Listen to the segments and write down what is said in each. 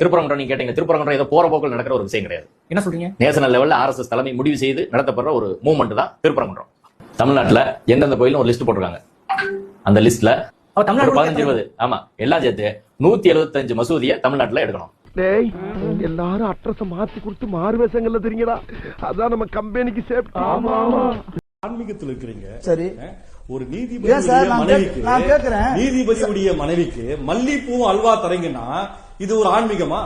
திருப்பரங்குன்றம் நீங்க கேட்டீங்க. திருப்பரங்குன்றம் ஏதோ போற போக்கில் நடக்கிற ஒரு விஷயம் கிடையாது. என்ன சொல்றீங்க? நேஷனல் லெவல்ல ஆர்எஸ்எஸ் தலைமை முடிவு செய்து நடத்தப்படுற ஒரு மூவ்மெண்ட் தான் திருப்பரங்குன்றம். தமிழ்நாட்டுல எந்தெந்த கோயிலும் ஒரு லிஸ்ட் போட்டிருக்காங்க. அந்த லிஸ்ட்ல பதினஞ்சு இருபது. ஆமா. எல்லாம் சேர்த்து நூத்தி எழுபத்தஞ்சு மசூதியை தமிழ்நாட்டுல எடுக்கணும். டேய் எல்லாரும் அட்ரஸ் மாத்தி கொடுத்து மாறு வேஷங்கள்ல தெரியுங்கடா அதான் நம்ம கம்பெனிக்கு சேஃப்டி ஆன்மீகத்தில் இருக்கிறீங்க சரி ஒரு நீதிபதி. நீதிபதியுடைய மனைவிக்கு மல்லிப்பூவும் அல்வா தரீங்கன்னா இது ஒரு ஆன்மீகமா?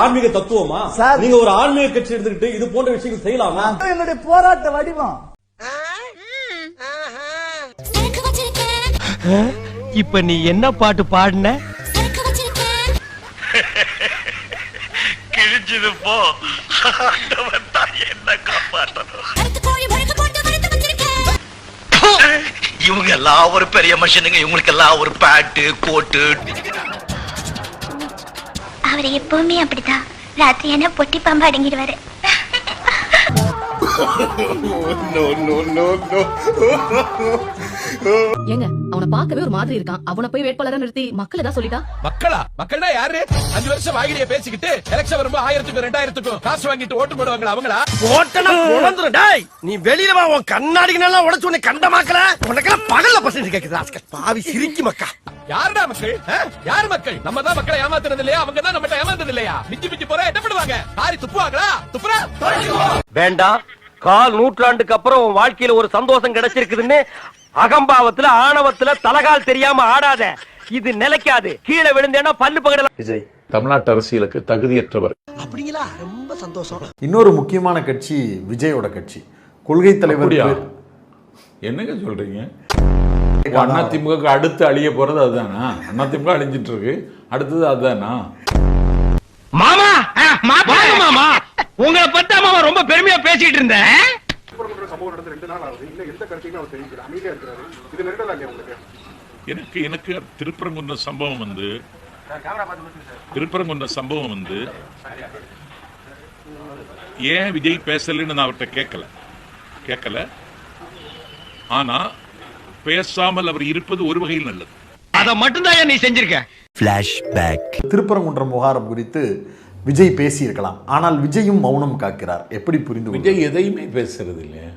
ஆன்மீக தத்துவமா? சார். நீங்க ஒரு ஆன்மீக கட்சி எடுத்துக்கிட்டு இது போன்ற விஷயங்கள் செய்யலாமா? என்னுடைய போராட்ட வடிவம். இப்ப நீ என்ன பாட்டு பாடின? கிழிஞ்சது போ. என்ன காப்பாற்றணும். இவங்க எல்லாம் ஒரு பெரிய மனுஷனுங்க. இவங்களுக்கு எல்லாம் ஒரு பேண்ட் கோட்டு அவர் எப்பவுமே அப்படிதான். ராத்திரி என்ன பொட்டி பாம்பு அடங்கிடுவாரு. ஏங்க அவனை பார்க்கவே ஒரு மாதிரி இருக்கான். அவனை போய் வேட்பாளரா நிறுத்தி மக்கள் ஏதாவது சொல்லிட்டா? மக்களா? மக்கள்னா யாரு? அஞ்சு வருஷம் வாகிரிய பேசிக்கிட்டு எலெக்ஷன் வரும்போது ஆயிரத்துக்கும் ரெண்டாயிரத்துக்கும் காசு வாங்கிட்டு ஓட்டு போடுவாங்களா அவங்களா? ஓட்டனா உழந்துரும் டேய்! நீ வெளியில வா உன் கண்ணாடி நல்லா உடைச்சு உன்னை கண்டமாக்கல? உனக்கெல்லாம் பகல்ல பசங்க கேக்குது ராஸ்கல். பாவி சிரிக்கி மக்கா. யாருடா மக்கள்? யார் மக்கள்? நம்ம தான் மக்களை ஏமாத்துறது இல்லையா? அவங்க தான் நம்ம ஏமாந்தது இல்லையா? மிஞ்சி மிஞ்சி போறா என்ன பண்ணுவாங்க? காரி துப்புவாங்களா? துப்புறா? வேண்டாம். கால் நூற்றாண்டுக்கு அப்புறம் உன் வாழ்க்கையில ஒரு சந்தோஷம் கிடைச்சிருக்குதுன்னு அகம்பாவத்துல ஆணவத்துல தலகால் தெரியாம ஆடாத. இது நிலைக்காது. கீழே விழுந்தேன்னா பல்லு பகடல. விஜய் தமிழ்நாட்டு அரசியலுக்கு தகுதியற்றவர். அப்படிங்களா? ரொம்ப சந்தோஷம். இன்னொரு முக்கியமான கட்சி விஜயோட கட்சி. கொள்கை தலைவர் என்னங்க சொல்றீங்க? அண்ணா திமுக அடுத்து அழிய போறது அதுதானா? அண்ணா திமுக அழிஞ்சிட்டு இருக்கு. அடுத்தது அதுதானா? மாமா! மாமா! உங்களை பத்தி மாமா ரொம்ப பெருமையா பேசிட்டு இருந்தேன். எனக்கு எனக்கு திருப்பரங்குன்ற சம்பவம் வந்து திருப்பரங்குன்ற சம்பவம் வந்து ஏன் விஜய் பேசலன்னு நான் அவர்கிட்ட கேட்கல. கேட்கல. ஆனா பேசாமல் அவர் இருப்பது ஒரு வகையில் நல்லது. அத மட்டும்தான் நீ செஞ்சிருக்க? திருப்பரங்குன்றம் விவகாரம் குறித்து விஜய் பேசியிருக்கலாம். ஆனால் விஜயும் மௌனம் காக்கிறார். எப்படி புரிந்து? விஜய் எதையுமே பேசுறது இல்லையா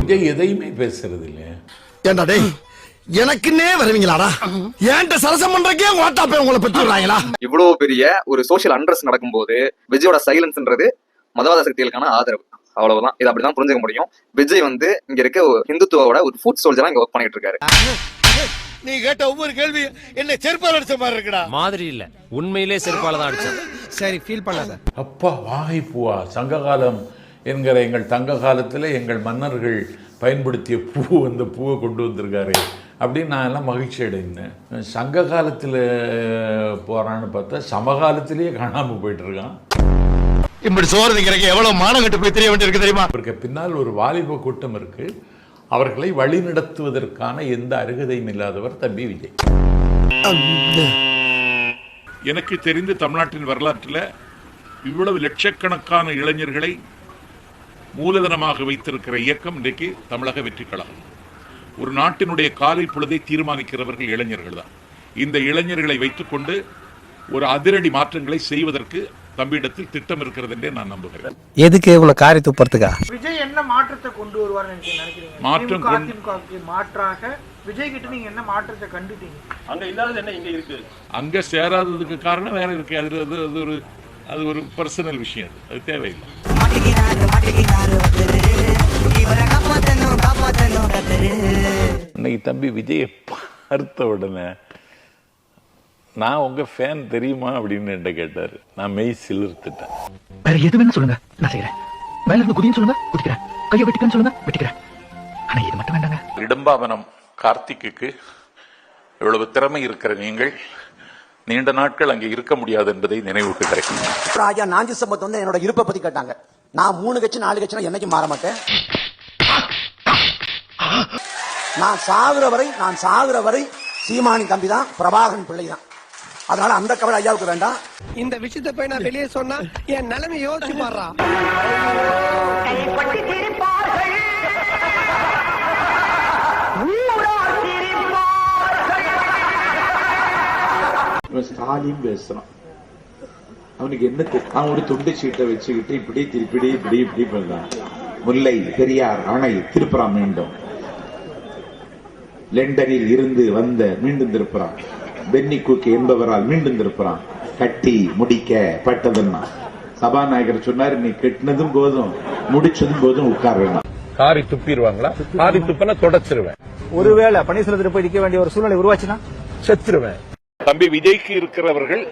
விஜய் எதையுமே பேசுறது இல்லையா ஏண்டா டேய் எனக்குன்னே வருவீங்களாடா? ஏன்ட்ட சரசம் பண்றக்கே ஓட்டா போய் உங்களை பெற்றுறாங்களா இவ்வளவு பெரிய ஒரு சோஷியல் அண்ட்ரஸ் நடக்கும்போது விஜயோட சைலன்ஸ்ன்றது மதவாத சக்திகளுக்கான ஆதரவு. அவ்வளவுதான். இது அப்படிதான் புரிஞ்சுக்க முடியும். விஜய் வந்து இங்க இருக்க ஹிந்துத்துவோட ஒரு ஃபுட் சோல்ஜரா இங்க ஒர்க் பண்ணிட்டு இருக்காரு. நீ கேட்ட ஒவ்வொரு கேள்வி என்ன செருப்பால் அடிச்ச மாதிரி இருக்குடா. மாதிரி இல்ல. உண்மையிலே செருப்பால தான் அடிச்சேன். சரி ஃபீல் பண்ணாத. அப்பா வாகை பூவா? சங்ககாலம் என்கிற எங்கள் தங்க காலத்தில் எங்கள் மன்னர்கள் பயன்படுத்திய பூ அந்த பூவை கொண்டு வந்திருக்காரு அப்படின்னு நான் எல்லாம் மகிழ்ச்சி அடைந்தேன். சங்க காலத்தில் போகிறான்னு பார்த்தா சமகாலத்திலேயே காணாமல் போயிட்டு இருக்கான் இப்படி சோறு திங்கிறக்கு எவ்வளவு மானம் கட்டு போய் தெரிய வேண்டியிருக்கு தெரியுமா? அவருக்கு பின்னால் ஒரு வாலிப கூட்டம் இருக்கு. அவர்களை வழிநடத்துவதற்கான எந்த அருகதையும் இல்லாதவர் தம்பி விஜய். எனக்கு தெரிந்து தமிழ்நாட்டின் வரலாற்றில் இவ்வளவு லட்சக்கணக்கான இளைஞர்களை மூலதனமாக வைத்திருக்கிற இயக்கம் இன்றைக்கு தமிழக வெற்றி கழகம். ஒரு நாட்டினுடைய காலை பொழுதை தீர்மானிக்கிறவர்கள் இளைஞர்கள் தான் இந்த இளைஞர்களை வைத்துக்கொண்டு ஒரு அதிரடி மாற்றங்களை செய்வதற்கு தம்பியிடத்தில் திட்டம் இருக்கிறது என்றே நான் நம்புகிறேன். எதுக்கு இவ்வளவு காரி துப்புறதுக்கா? விஜய் என்ன மாற்றத்தை கொண்டு வருவார் நினைக்கிறீங்க? மாற்றம் அதிமுகவுக்கு மாற்றாக விஜய் கிட்ட நீங்க என்ன மாற்றத்தை கண்டுட்டீங்க? அங்க சேராததுக்கு காரணம் வேற இருக்கு. அது அது அது ஒரு அது ஒரு பர்சனல் விஷயம். அது அது தேவையில்லை இன்னைக்கு தம்பி விஜயை பார்த்த உடனே நான் உங்க ஃபேன் தெரியுமா அப்படின்னு என்கிட்ட கேட்டாரு. நான் மெய் சிலிர்த்துட்டேன். வேற எது வேணும் சொல்லுங்க. நான் செய்யறேன் மேல இருந்து குதின்னு சொல்லுங்க குதிக்கிறேன். கையை வெட்டிக்கன்னு சொல்லுங்க வெட்டிக்கிறேன். ஆனா இது மட்டும் வேண்டாங்க. இடும்பாவனம் கார்த்திக்கு இவ்வளவு திறமை இருக்கிற நீங்கள் நீண்ட நாட்கள் அங்கே இருக்க முடியாது என்பதை நினைவூட்டுகிறேன். ராஜா நாஞ்சி சம்பத் வந்து என்னோட இருப்பை பத்தி கேட்டாங்க. நான் மூணு கட்சி நாலு கட்சி என்னைக்கும் மாற மாட்டேன். நான் சாகுற வரை நான் சாகுற வரை சீமானி தம்பி தான் பிரபாகரன் பிள்ளை தான் அதனால அந்த கவலை ஐயாவுக்கு வேண்டாம். இந்த விஷயத்தை போய் நான் வெளியே சொன்னா என் நிலைமை யோசிச்சு பாடுறா. ஸ்டாலின் பேசுறான். அவனுக்கு என்ன அவன் ஒரு துண்டு சீட்டை வச்சுக்கிட்டு இப்படி திருப்பிடி இப்படி இப்படி பண்ணான் முல்லை பெரியார் அணை திருப்புறான் மீண்டும். லண்டனில் இருந்து வந்த மீண்டும் திருப்புறான் பென்னி குக் என்பவரால் மீண்டும் திருப்புறான் கட்டி முடிக்க பட்டதுன்னா? சபாநாயகர் சொன்னார் நீ கெட்டினதும் போதும் முடிச்சதும் போதும் உட்கார வேண்டாம் காரி துப்பிடுவாங்களா? காரி துப்பினா தொடச்சிருவேன். ஒருவேளை பன்னீர்செல்வத்தில் போய் நிக்க வேண்டிய ஒரு சூழ்நிலை உருவாச்சுன்னா? செத்துருவேன். தம்பி விஜய்க்கு இருக்கிறவர்கள்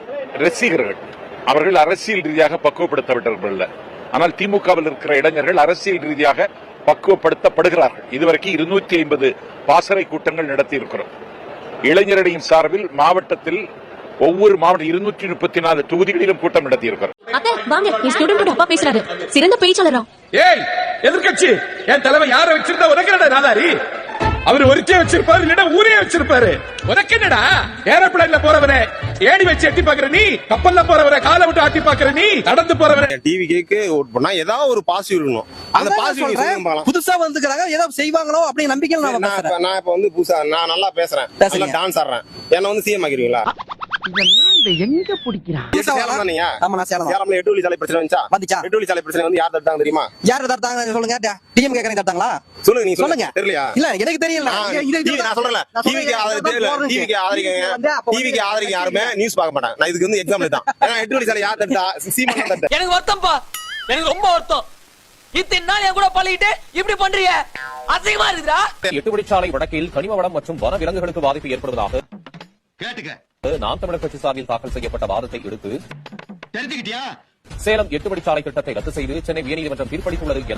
ரசிகர்கள். அவர்கள் அரசியல் ரீதியாக பக்குவப்படுத்தப்பட்டவர்கள் அல்ல. ஆனால் திமுகவில் இருக்கிற இளைஞர்கள் அரசியல் ரீதியாக பக்குவப்படுத்தப்படுகிறார்கள். இதுவரைக்கும் இருநூத்தி ஐம்பது பாசறை கூட்டங்கள் நடத்தி இருக்கிறோம் இளைஞரணியின் சார்பில் மாவட்டத்தில் ஒவ்வொரு மாவட்ட இருநூற்றி முப்பத்தி நாலு தொகுதிகளிலும் கூட்டம் நடத்தி இருக்கிறோம் அத்தை வாங்க. என் ஸ்டூடெண்ட் அப்பா பேசுறாரு. சிறந்த பேச்சாளரா? ஏய் எதிர்கட்சி என் தலைவர் யார வச்சிருந்தா உனக்கு நாதாரி? அவர் ஒருக்கே வச்சிருப்பாரு இல்லடா ஊரே வச்சிருப்பாரு. உனக்கு என்னடா? ஏரோப்ளேன்ல போறவனே ஏணி வச்சு எட்டி பாக்குற நீ கப்பல்ல போறவரை காலை விட்டு ஆட்டி பாக்குற நீ நடந்து போறவரை டிவி கேக்கு ஓட் பண்ணா ஏதாவது ஒரு பாசிட்டிவ் இருக்கணும். அந்த பாசிட்டிவ் புதுசா வந்துக்கிறாங்க ஏதோ செய்வாங்களோ அப்படி நம்பிக்கை நான் இப்ப- நான் இப்ப வந்து புதுசா நான் நல்லா பேசுறேன். நல்லா டான்ஸ் ஆடுறேன். என்ன வந்து சிஎம் ஆக்கிருவீங்களா இதெல்லாம் இதை எங்க பிடிக்கிறான்? சேலம் தானீங்க ஆமா நான் சேலம் சேலம்ல எட்டு வழி சாலை பிரச்சனை வந்துச்சா? வந்துச்சா? எட்டு வழி சாலை பிரச்சனை வந்து யார் தடுத்தாங்க தெரியுமா? யார் தடுத்தாங்க? சொல்லுங்க டிஎம் கேக்குறேன் தடுத்தாங்களா? சொல்லுங்க நீங்க சொல்லுங்க. தெரியலையா? இல்ல எனக்கு தெரியல. இது- நான் டிவிக்கு டிவிக்கு டிவிக்கு ஆதரிக்க யாருமே நியூஸ் பார்க்க மாட்டாங்க. நான் இதுக்கு வந்து எக்ஸாம்பிள் தான் ஏன்னா எட்டு வழி சாலை யார் தடுத்தா? சீமா தடுத்தா எனக்கு வருத்தம்ப்பா எனக்கு ரொம்ப வருத்தம். இத்தனை நாள் என் கூட பழகிட்டு இப்படி பண்றீங்க அசிங்கமா இருக்குதா எட்டு வழிச்சாலை வடக்கில் கனிம வளம் மற்றும் வன விலங்குகளுக்கு பாதிப்பு ஏற்படுவதாக நாம் தமிழர் கட்சி சார்பில் தாக்கல் செய்யப்பட்ட வாதத்தை எடுத்து தெரிஞ்சுக்கிட்டியா? சேலம் எட்டு வழிச்சாலை திட்டத்தை ரத்து செய்து சென்னை உயர்நீதிமன்றம் தீர்ப்பளித்துள்ளது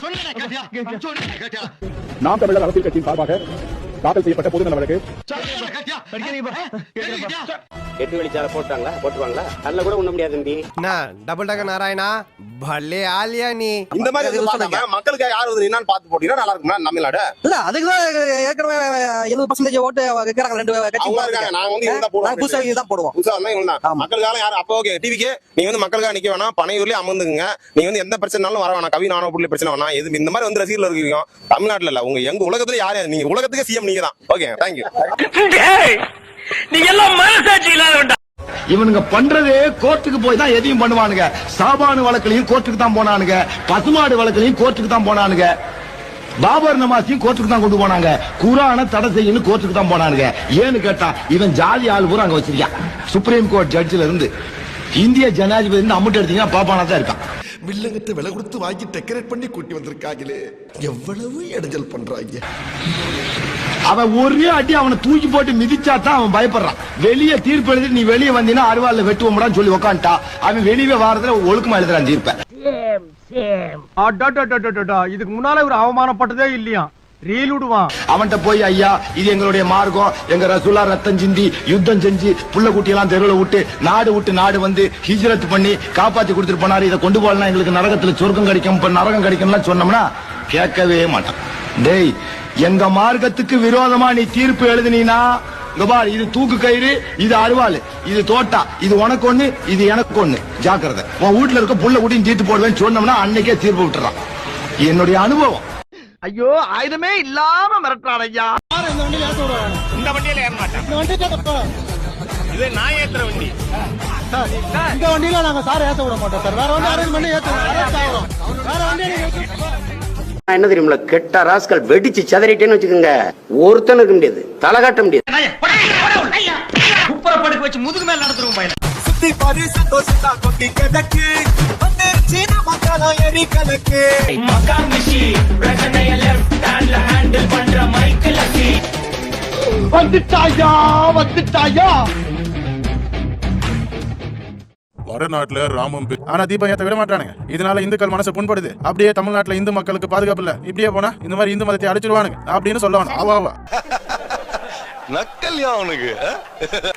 நாம் தமிழர் அரசியல் கட்சியின் சார்பாக தாக்கல் செய்யப்பட்ட பொதுநல வழக்கு. எட்டு வழிச்சாலை போட்டாங்களா? போட்டுவாங்களா அதுல கூட ஒண்ணு முடியாது தம்பி. டபுள் டக்க நாராயணா? பல்லே ஆலியா நீ. இந்த மாதிரி மக்களுக்கு யார் என்னன்னு பார்த்து போட்டீங்கன்னா நல்லா இருக்குமா தமிழ்நாடு இல்ல அதுக்குதான் ஏற்கனவே எழுபது பர்சன்டேஜ் ஓட்டு கேக்குறாங்க ரெண்டு கட்சி நாங்க வந்து இவங்க தான் போடுவோம். புதுசா போடுவோம். புதுசா வந்தா இவங்க மக்களுக்காக யாரும் அப்போ ஓகே டிவிக்கு நீங்க வந்து மக்களுக்காக நிக்க வேணாம். பனையூர்லயே அமர்ந்துங்க நீங்க வந்து எந்த பிரச்சனைனாலும் வர வேணாம். கவி நானோ புள்ளி பிரச்சனை வேணாம். எது இந்த மாதிரி வந்து ரசிகர்கள் இருக்கீங்க. தமிழ்நாட்டுல இல்ல. உங்க எங்க உலகத்துல யார் யார்? நீங்க உலகத்துக்கு சிஎம் நீங்க தான். ஓகே தேங்க்யூ நீ எல்லாம் மனசாட்சி இல்லாத இவனுங்க பண்றதே கோர்ட்டுக்கு போய் தான் எதையும் பண்ணுவானுங்க. சாபானு வழக்குலயும் கோர்ட்டுக்கு தான் போனானுங்க. பசுமாடு வழக்குலயும் கோர்ட்டுக்கு தான் போனானுங்க. பாபர் நமாஸையும் கோர்ட்டுக்கு தான் கொண்டு போனாங்க. குரான தடை செய்யணும் கோர்ட்டுக்கு தான் போனானுங்க. ஏன்னு கேட்டா இவன் ஜாதி ஆள் பூரா அங்க வச்சிருக்கான். சுப்ரீம் கோர்ட் ஜட்ஜில இருந்து. இந்திய ஜனாதிபதி இருந்து அம்முட்டு எடுத்தீங்கன்னா பாப்பானா தான் இருக்கான். வில்லங்கத்தை விலை கொடுத்து வாங்கி டெக்கரேட் பண்ணி கூட்டி வந்திருக்காங்களே. எவ்வளவு இடைஞ்சல் பண்றாங்க. அவன் ஒரே அடி அவனை தூக்கி போட்டு மிதிச்சா தான் அவன் பயப்படுறான். வெளியே தீர்ப்பு எழுதி நீ வெளியே வந்தீங்கன்னா அருவாள்ல வெட்டுவோம்டான்னு சொல்லி உக்காந்துட்டா. அவன் வெளியே வாரத்துல ஒழுக்கமா எழுதுறான் தீர்ப்பை. இதுக்கு முன்னால ஒரு அவமானப்பட்டதே இல்லையா? ரீல் விடுவான் அவன்கிட்ட போய் ஐயா இது எங்களுடைய மார்க்கம். எங்க ரசூலா ரத்தம் சிந்தி யுத்தம் செஞ்சு புள்ள குட்டி எல்லாம் தெருவில் விட்டு நாடு விட்டு நாடு வந்து ஹிஜரத் பண்ணி காப்பாத்தி கொடுத்துட்டு போனாரு. இதை கொண்டு போகலாம் எங்களுக்கு நரகத்துல சொர்க்கம் கிடைக்கும் இப்ப நரகம் கிடைக்கும்லாம் சொன்னோம்னா கேட்கவே மாட்டான். டேய் எங்க மார்க்கத்துக்கு விரோதமா நீ தீர்ப்பு எழுதுனீனா? இங்க இது தூக்கு கயிறு இது அருவாள். இது தோட்டா. இது உனக்கு ஒண்ணு இது எனக்கு ஒண்ணு. ஜாக்கிரதை. உன் வீட்டுல இருக்க புள்ள குட்டியும் தீர்த்து போடுவேன்னு சொன்னோம்னா அன்னைக்கே தீர்ப்பு விட்டுறான். என்னுடைய அனுபவம். ஐயோ ஆயுதமே இல்லாம மிரட்டுறான் ஐயா. இந்த வண்டியில ஏற மாட்டேன். இது நான் ஏத்துற வண்டி. இந்த வண்டியில நாங்க சார் ஏத்த விட மாட்டோம் சார். வேற வண்டி அரேஞ்ச் பண்ணி ஏத்துவோம் வேற வண்டி என்ன தெரியுமில கெட்ட ராஸ்கல் வெடிச்சு சதறிட்டேன்னு வச்சுக்கோங்க ஒருத்தனும் இருக்க முடியாது. தலை காட்ட முடியாது. குப்பரை படுக்க வச்சு முதுகு மேல நடத்துருவோம் சுத்தி பாரு சந்தோஷத்தா கொட்டி கிடக்கு. வந்துருச்சு நமக்கான எரி கணக்கு வந்துட்டாயா வந்துட்டாயா? வடநாட்டுல ராமம் ஆனா தீபம் ஏத்த விட மாட்டானுங்க. இதனால இந்துக்கள் மனசு புண்படுது. அப்படியே தமிழ்நாட்டுல இந்து மக்களுக்கு பாதுகாப்பு இல்ல. இப்படியே போனா இந்த மாதிரி இந்து மதத்தை அடிச்சிருவானுங்க. அப்படின்னு சொல்லுவாங்க ஆவா நக்கல்யா அவனுக்கு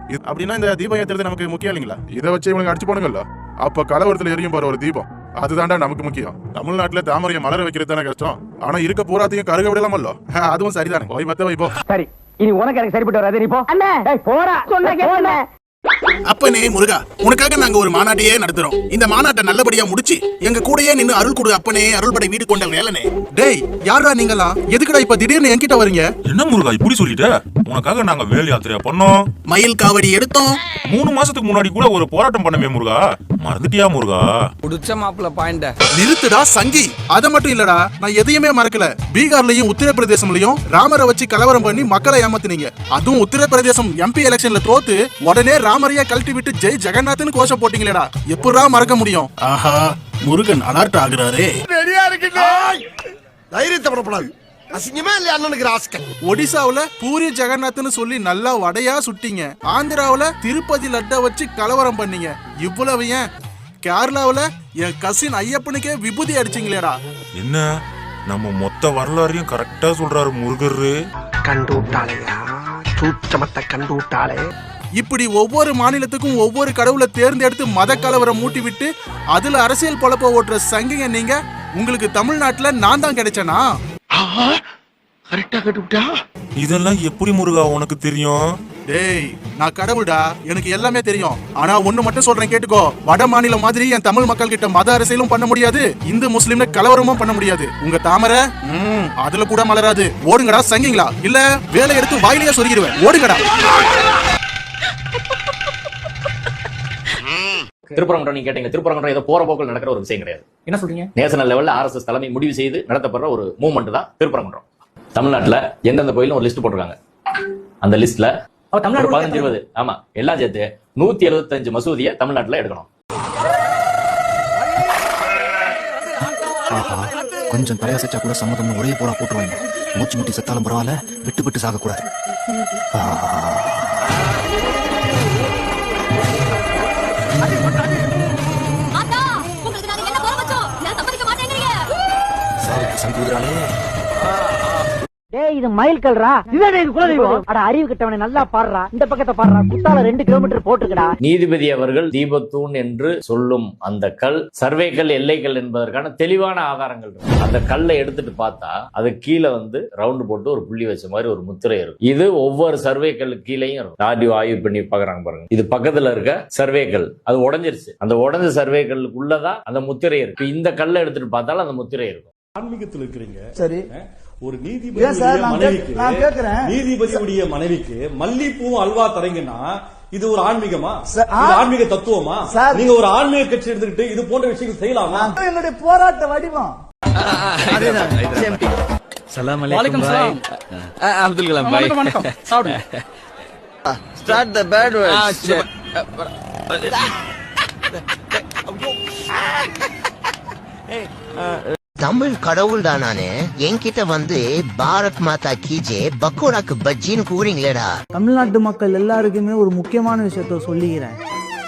இது- அப்படின்னா இந்த தீபம் ஏத்துறது நமக்கு முக்கியம் இல்லைங்களா? இதை வச்சு இவனுக்கு அடிச்சு போனுங்கல்ல அப்ப கலவரத்துல எரியும் பாரு ஒரு தீபம். அதுதான்டா நமக்கு முக்கியம். தமிழ்நாட்டுல தாமரையை மலர வைக்கிறது தானே கஷ்டம். ஆனா இருக்க பூராத்தையும் கருக விடலாமல்லோ அதுவும் சரிதானே. போய் மத்த வைப்போ சரி இனி உனக்கு எனக்கு சரிப்பட்டு வராது. நீ போ. டேய், போடா. சொன்ன அப்பனே முருகா உனக்காக நாங்க ஒரு மாநாட்டையே நடத்துறோம். இந்த மாநாட்டை நல்லபடியா முடிச்சு எங்க கூடயே நின்னு அருள் கொடு அப்பனே அருள்படை வீடு கொண்ட வேலனே. டேய் யாரா நீங்களா எதுக்குடா இப்ப திடீர்னு என்கிட்ட வரீங்க? என்ன முருகா இப்படி சொல்லிட்ட? உனக்காக நாங்க வேல் யாத்திரையா பண்ணோம்? மயில் காவடி எடுத்தோம். மூணு மாசத்துக்கு முன்னாடி கூட ஒரு போராட்டம் பண்ணமே முருகா. மறந்துட்டியா முருகா? புடிச்ச மாப்பிள்ள பாயிண்ட. நிறுத்துடா சங்கி. அத மட்டும் இல்லடா நான் எதையுமே மறக்கல. பீகார்லயும் உத்தரப்பிரதேசம்லயும் ராமரை வச்சு கலவரம் பண்ணி மக்களை ஏமாத்துனீங்க. அதுவும் உத்தரப்பிரதேசம் எம்பி எலெக்ஷன்ல தோத்து உடனே ராமரையா கழட்டி விட்டு ஜெய் ஜெகநாத்னு கோஷம் போட்டீங்களேடா. எப்படா மறக்க முடியும்? ஆஹா முருகன் அலர்ட் ஆகுறாரே. ரெடியா இருக்குடா தைரியத்தை படப்படாது அசிங்கமா இல்லையா அண்ணனுக்கு ராஸ்கல்? ஒடிசாவுல பூரி ஜெகநாத்னு சொல்லி நல்லா வடையா சுட்டீங்க. ஆந்திராவுல திருப்பதி லட்டை வச்சு கலவரம் பண்ணீங்க. இவ்வளவு ஏன்? கேரளாவுல என் கசின் ஐயப்பனுக்கே விபூதி அடிச்சீங்களேடா. என்ன? நம்ம மொத்த வரலாறையும் கரெக்டா சொல்றாரு முருகரு. கண்டு விட்டாளையா சூச்சமத்தை கண்டு விட்டாளே இப்படி ஒவ்வொரு மாநிலத்துக்கும் ஒவ்வொரு கடவுளை தேர்ந்தெடுத்து மத கலவரம் மூட்டி விட்டு அதுல அரசியல் பொழப்ப ஓட்டுற சங்கிங்க நீங்க உங்களுக்கு தமிழ்நாட்டுல நான் தான் கிடைச்சனா? இதெல்லாம் எப்படி முருகா உனக்கு தெரியும்? டேய் நான் கடவுள்டா எனக்கு எல்லாமே தெரியும். ஆனா ஒண்ணு மட்டும் சொல்றேன் கேட்டுக்கோ. வட மாநிலம் மாதிரி என் தமிழ் மக்கள் கிட்ட மத அரசியலும் பண்ண முடியாது. இந்து முஸ்லீம்னு கலவரமும் பண்ண முடியாது. உங்க தாமரை ம், அதுல கூட மலராது. ஓடுங்கடா சங்கிங்களா. இல்ல வேலை எடுத்து வாயிலேயே சொருகிடுவேன் ஓடுங்கடா. திருப்பரங்குன்றம் நீங்க கேட்டீங்க. திருப்பரங்குன்றம் ஏதோ போற போக்கில் நடக்கிற ஒரு விஷயம் கிடையாது. என்ன சொல்றீங்க? நேஷனல் லெவல்ல ஆர்எஸ்எஸ் தலைமை முடிவு செய்து நடத்தப்படுற ஒரு மூவ்மெண்ட் தான் திருப்பரங்குன்றம். தமிழ்நாட்டுல எந்தெந்த கோயிலும் ஒரு லிஸ்ட் போட்டிருக்காங்க. அந்த லிஸ்ட்ல ஒரு பதினஞ்சு இருபது. ஆமா. எல்லாம் சேர்த்து நூத்தி எழுபத்தஞ்சு மசூதியை தமிழ்நாட்டுல எடுக்கணும். ஆஹா. கொஞ்சம் தலையசைச்சா கூட சம்மதம் ஒரே போடா போட்டுருவாங்க. மூச்சு முட்டி செத்தாலும் பரவாயில்ல. விட்டு விட்டு சாகக்கூடாது. டேய் இது மயில் கல்றா. இதுதான் இது குலதெய்வம்? அட அறிவு கிட்டவனை நல்லா பாடுறா. இந்த பக்கத்தை பாடுறா. குத்தால ரெண்டு கிலோமீட்டர் போட்டுக்கடா. நீதிபதி அவர்கள் தீபத்தூண் என்று சொல்லும் அந்த கல் சர்வே கல் எல்லை கல் என்பதற்கான தெளிவான ஆதாரங்கள் இருக்கு. அந்த கல்லை எடுத்துட்டு பார்த்தா அது கீழே வந்து ரவுண்டு போட்டு ஒரு புள்ளி வச்ச மாதிரி ஒரு முத்திரை இருக்கும். இது ஒவ்வொரு சர்வே கல் கீழேயும் இருக்கும். ஆடியோ ஆய்வு பண்ணி பாக்குறாங்க பாருங்க. இது பக்கத்துல இருக்க சர்வே கல். அது உடைஞ்சிருச்சு. அந்த உடைஞ்ச சர்வே கல்லுக்குள்ளதான் அந்த முத்திரை இருக்கு. இந்த கல்லை எடுத்துட்டு பார்த்தாலும் அந்த முத்திரை இருக்கும். ஆன்மீகத்தில் இருக்கிறீங்க. சரி. ஒரு ஏன் சார், நான் கேக்குறேன். நீதிபதியுடைய மனைவிக்கு மல்லிப்பூவும் அல்வா தரீங்கன்னா இது ஒரு ஆன்மீகமா? ஆன்மீக தத்துவமா? சார். நீங்க ஒரு ஆன்மீக கட்சி எடுத்துக்கிட்டு இது போன்ற விஷயங்கள் செய்யலாமா? என்னுடைய போராட்ட வடிவம். சலாம் அலைக்கும் அப்துல் கலாம் பாய். வணக்கம். சாப்பிடுங்க. Start the bad words Tamil கடவுள் தானே என்கிட்ட வந்து பாரத் மாதா கீஜே பக்கோடாக்கு பஜ்ஜின்னு கூறீங்களேடா தமிழ்நாட்டு மக்கள் எல்லாருக்குமே ஒரு முக்கியமான விஷயத்த சொல்லிக்கிறேன்.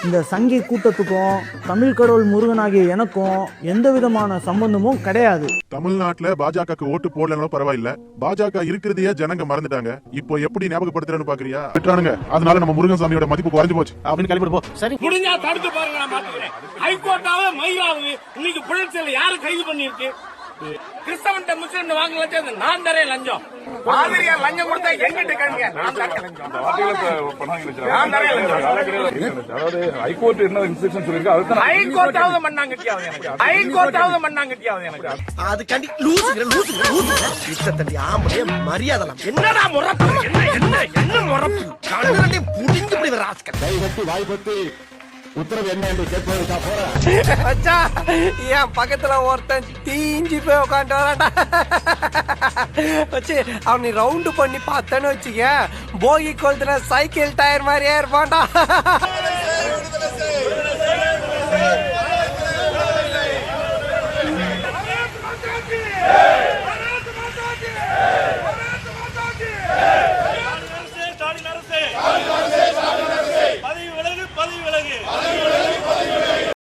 இந்த சங்கி கூட்டத்துக்கும் தமிழ் கடவுள் முருகனாகிய எனக்கும் எந்த விதமான சம்பந்தமும் கிடையாது. தமிழ்நாட்டுல பாஜக ஓட்டு போடலனாலும் பரவாயில்ல. பாஜக இருக்கிறதையே ஜனங்க மறந்துட்டாங்க. இப்போ எப்படி ஞாபகப்படுத்துறேன்னு பாக்குறியா? விட்டுறானுங்க. அதனால நம்ம முருகன் சாமியோட மதிப்பு குறைஞ்சு போச்சு. அப்படின்னு கழிப்பிடுப்போம் சரி. முடிஞ்சா தடுத்து பாருங்க நான் பாத்துக்கிறேன். ஹைகோர்ட்டாவது மயிலாவது இன்னைக்கு புழற்சியில யாரு கைது பண்ணிருக்கு கிறிஸ்தவன்ட்ட முஸ்லிம் வாங்கலாம் நான் தரேன் லஞ்சம். பாதிரியார் லஞ்சம் கொடுத்தா எங்கிட்ட கேளுங்க? நான் தரேன் லஞ்சம். நான் தரேன் லஞ்சம். அதாவது ஹைகோர்ட் என்ன இன்ஸ்ட்ரக்ஷன் சொல்லிருக்கு அதுதான் ஹைகோர்ட்டாவது எனக்கு. ஹைகோர்ட்டாவது எனக்கு. அது கண்டி லூசுங்கிற லூசுங்கிற லூசுங்கிற இஷ்டத்தண்டி ஆம்பளே மரியாதை என்னடா முறப்பு? என்ன என்ன என்ன முறப்பு? கண்ணுடைய புடிஞ்சு இப்படி வர ஆஸ்கர் கைகட்டி உத்தரவு என்ன என்று கேட்பதற்கா என் பக்கத்துல ஒருத்தன் தீஞ்சு போய் உட்காந்து வரான்டா வச்சு அவனை ரவுண்டு பண்ணி பார்த்தேன்னு வச்சுக்க போகி கொளுத்துல சைக்கிள் டயர் மாதிரியே இருப்பான்டா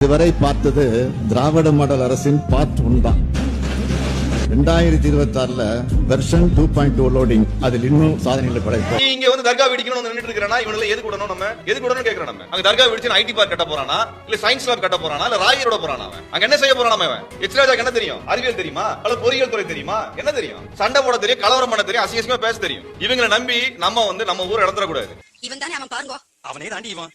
இதுவரை பார்த்தது திராவிட மாடல் அரசின் பார்ட் ஒன் தான். ரெண்டாயிரத்தி இருபத்தி ஆறுல version two point two loading அதில் இன்னும் சாதனைகளை படைப்போம். இங்க வந்து தர்கா வெடிக்கணும் வந்து நின்னுட்டு இருக்கிறனா? இவனுல எதுக்கு விடணும் நம்ம? எதுக்கு விடணும் கேக்குறோம் நம்ம? அங்க தர்கா வெடிச்சு ஐடி பார்க் கட்ட போறானா? இல்ல சயின்ஸ் லேப் கட்ட போறானா? இல்ல ராயரோட போறானா அவன்? அங்க என்ன செய்ய போறானா அவன் எச்ராஜாக்கு என்ன தெரியும்? அறிவியல் தெரியுமா? அல்லது பொறியியல் துறை தெரியுமா? என்ன தெரியும்? சண்டை போட தெரியும் கலவரம் பண்ண தெரியும் அசிங்கமா பேச தெரியும். இவங்களை நம்பி நம்ம வந்து நம்ம ஊரை இழந்துட கூடாது இவன் தானே அவன் பாருங்க. அவனே தாண்டி இவன்.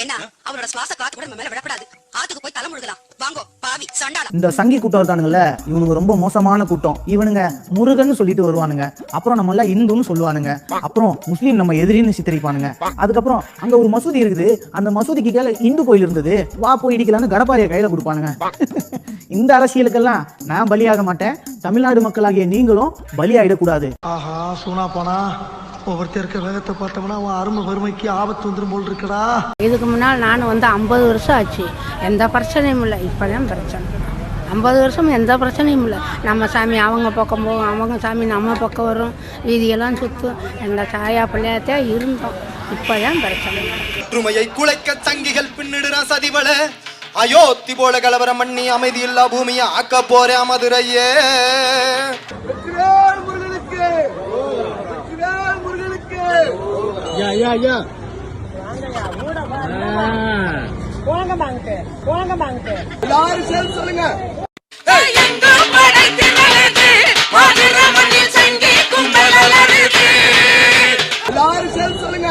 ஏன்னா அவரோட சுவாச காத்து கூட நம்ம மேல விடப்படாது ஆத்துக்கு போய் தலை முழுகலாம் வாங்கோ பாவி சண்டாளம். இந்த சங்கி கூட்டம் இருக்கானுங்கல்ல இவனுங்க ரொம்ப மோசமான கூட்டம். இவனுங்க முருகன் சொல்லிட்டு வருவானுங்க. அப்புறம் நம்ம எல்லாம் இந்துன்னு சொல்லுவானுங்க. அப்புறம் முஸ்லீம் நம்ம எதிரின்னு சித்தரிப்பானுங்க. அதுக்கப்புறம் அங்க ஒரு மசூதி இருக்குது. அந்த மசூதிக்கு கீழே இந்து கோயில் இருந்தது. வா போய் இடிக்கலாம்னு கடப்பாரிய கையில கொடுப்பானுங்க. இந்த அரசியலுக்கெல்லாம் நான் பலியாக மாட்டேன். தமிழ்நாடு மக்களாகிய நீங்களும் பலியாயிடக்கூடாது. ஆஹா சூனா போனா. ஒவ்வொருத்தர் இருக்க வேகத்தை பார்த்தோம்னா அவன் அருமை வறுமைக்கு ஆபத்து வந்துடும் போல் இருக்கடா. இதுக்கு முன்னால் நான் வந்து ஐம்பது வருஷம் ஆச்சு. எந்த பிரச்சனையும் இல்லை. இப்போதான் பிரச்சனை. ஐம்பது வருஷம் எந்த பிரச்சனையும் இல்லை. நம்ம சாமி அவங்க பக்கம் போகும் அவங்க சாமி நம்ம பக்கம் வரும். வீதியெல்லாம் சுற்றும் எங்கள் சாயா பிள்ளையாத்தே இருந்தோம். இப்போதான் பிரச்சனை. ஒற்றுமையை குலைக்க சங்கிகள் பின்னிடுறான் சதிவல அயோத்தி போல கலவரம் பண்ணி அமைதி இல்லா பூமியை ஆக்க போறே மதுரையே. எல்லாரும் சேர்ந்து சொல்லுங்க? எல்லாரும் சேர்ந்து சொல்லுங்க?